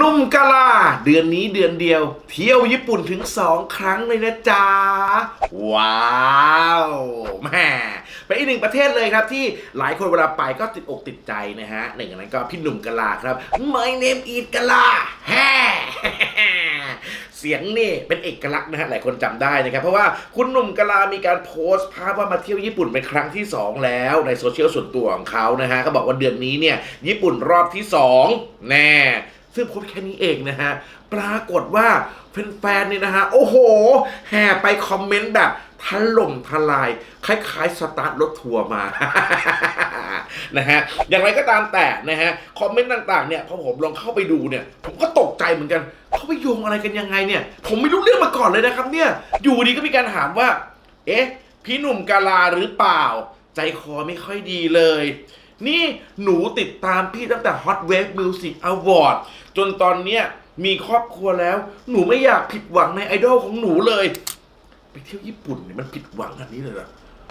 นุ่มกะลา เดือนนี้เดือนเดียว เที่ยวญี่ปุ่นถึงสองครั้งเลยนะจ๊ะ ว้าวแม่เป็นอีกหนึ่งประเทศเลยครับที่หลายคนเวลาไปก็ติดอกติดใจนะฮะหนึ่งในนั้นก็พี่หนุ่มกะลาครับ My name is กะลาแฮ่เสียงนี่เป็นเอกลักษณ์นะฮะหลายคนจำได้นะครับ เพราะว่าคุณหนุ่มกะลามีการโพสต์ภาพว่ามาเที่ยวญี่ปุ่นเป็นครั้งที่ 2 แล้วในโซเชียลส่วนตัวของเขานะฮะเขาบอกว่าเดือนนี้เนี่ยญี่ปุ่นรอบที่2แน่ ซึ่งโพสต์แค่นี้เองนะฮะ ปรากฏว่าแฟนๆเนี่ยนะฮะ โอ้โห แห่ไปคอมเมนต์แบบถล่มทลาย คล้ายๆ สตาร์ทรถทัวร์มา นะฮะ อย่างไรก็ตามแต่นะฮะ คอมเมนต์ต่างๆเนี่ยพอผมลองเข้าไปดูเนี่ย ผมก็ตกใจเหมือนกัน เขาไปโยงอะไรกันยังไงเนี่ย ผมไม่รู้เรื่องมาก่อนเลยนะครับเนี่ย อยู่ดีก็มีการถามว่า เอ๊ะ พี่หนุ่มกาลาหรือเปล่า ใจคอไม่ค่อยดีเลย นี่หนูติดตามพี่ตั้งแต่ Hot Wave Music Award จนตอนเนี้ยมีครอบครัวแล้ว หนูไม่อยากผิดหวังในไอดอลของหนูเลย ไปเที่ยวญี่ปุ่นเนี่ยมันผิดหวังอันนี้เลยเหรอ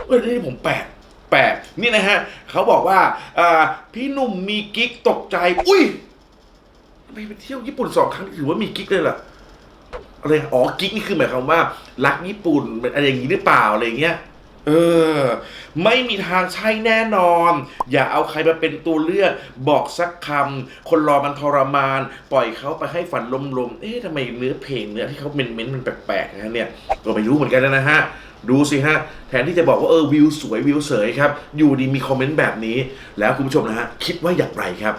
เออนี่ผมแปลกแปลกนี่นะฮะ เขาบอกว่าอ่าพี่หนุ่มมีกิ๊กตกใจ อุ้ยทำไมไปเที่ยวญี่ปุ่นสองครั้งถือว่ามีกิ๊กเลยเหรออะไรอ๋อกิ๊กนี่คือหมายความว่า รักญี่ปุ่นเป็นอะไรอย่างนี้หรือเปล่าอะไรอย่างเงี้ย เออ ไม่มีทางใช่แน่นอน อย่าเอาใครมาเป็นตัวเลือก บอกสักคำ คนรอมันทรมาน ปล่อยเขาไปให้ฝันลมๆ เอ๊ะทำไมเนื้อเพลงเนื้อที่เขาเม้นเม้นมันแปลกๆนะฮะเนี่ยก็ไม่รู้เหมือนกันนะฮะ ดูสิฮะ แทนที่จะบอกว่าเออวิวสวยวิวเสยครับ อยู่ดีมีคอมเมนต์แบบนี้ แล้วคุณผู้ชมนะฮะ คิดว่าอย่างไรครับ